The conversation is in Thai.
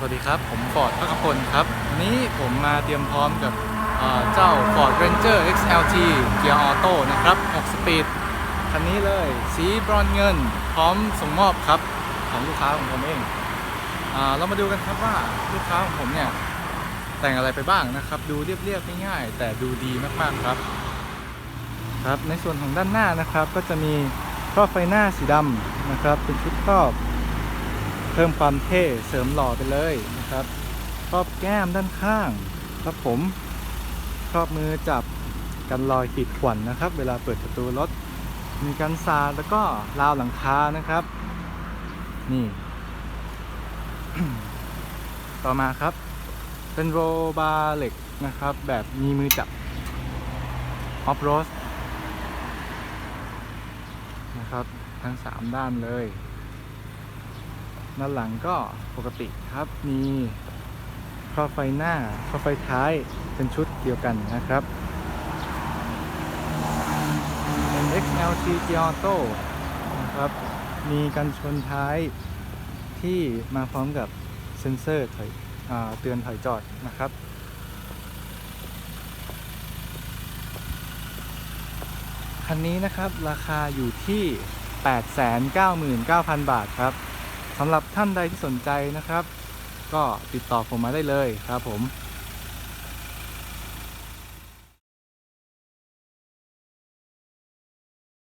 สวัสดีครับ ผมฟอร์ดพักพลครับวันนี้ผมมาเตรียมพร้อมกับเเจ้า Ford Ranger XLT เกียร์ออโต้นะครับ 6 สปีด คันนี้เลย สีบรอนซ์เงิน พร้อมส่งมอบครับ ของลูกค้าของผมเองอเรามาดูกันครับว่าลูกค้าของผมเนี่ย แต่งอะไรไปบ้างนะครับ ดูเรียบๆง่ายๆแต่ดูดีมากๆครับ ครับในส่วนของด้านหน้านะครับ ก็จะมีครอบไฟหน้าสีดำนะครับ เป็นชุดครอบ พิ่มความเท่เสริมหล่อไปเลยนะครับครอบแก้มด้านข้างครับผมครอบมือจับกันรอยขีดข่วนนะครับ เวลาเปิดประตูรถ มีกันสาแล้วก็ราวหลังคานะครับ นี่ ต่อมาครับ เป็นโรบาเหล็กนะครับ แบบมีมือจับออฟโรสนะครับ ทั้ง 3 ด้านเลย ด้านหลังก็ปกติครับ มีครอบไฟหน้าครอบไฟท้ายเป็นชุดเดียวกันนะครับเป็น XLT g Auto นะครับมีกันชนท้ายที่มาพร้อมกับเซ็นเซอร์ถอยเตือนถอยจอดนะครับคันนี้นะครับราคาอยู่ที่ 899,000 บาทครับ สำหรับท่านใดที่สนใจนะครับ ก็ติดต่อผมมาได้เลยครับผม